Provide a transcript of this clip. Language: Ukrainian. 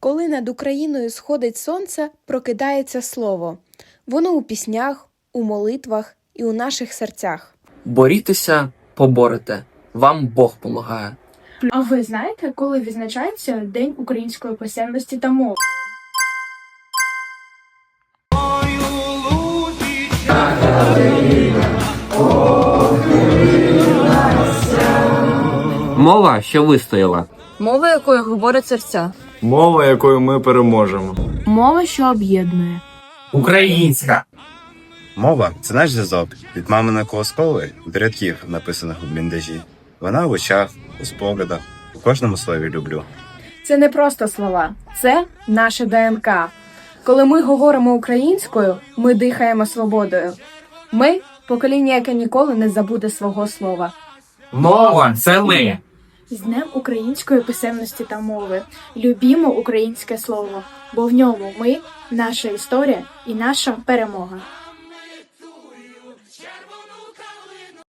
Коли над Україною сходить сонце, прокидається слово. Воно у піснях, у молитвах і у наших серцях. Борітеся, поборете. Вам Бог полагає. А ви знаєте, коли відзначається День української писемності та мови? Мова, що вистояла. Мова, якою говорять серця. Мова, якою ми переможемо. Мова, що об'єднує. Українська. Мова це наш зв'язок від маминої колоскової до рядків, написаних у бліндажі. Вона в очах, у спогадах, у кожному слові люблю. Це не просто слова, це наше ДНК. Коли ми говоримо українською, ми дихаємо свободою. Ми покоління, яке ніколи не забуде свого слова. Мова це ми. З Днем української писемності та мови. Любімо українське слово, бо в ньому ми, наша історія і наша перемога.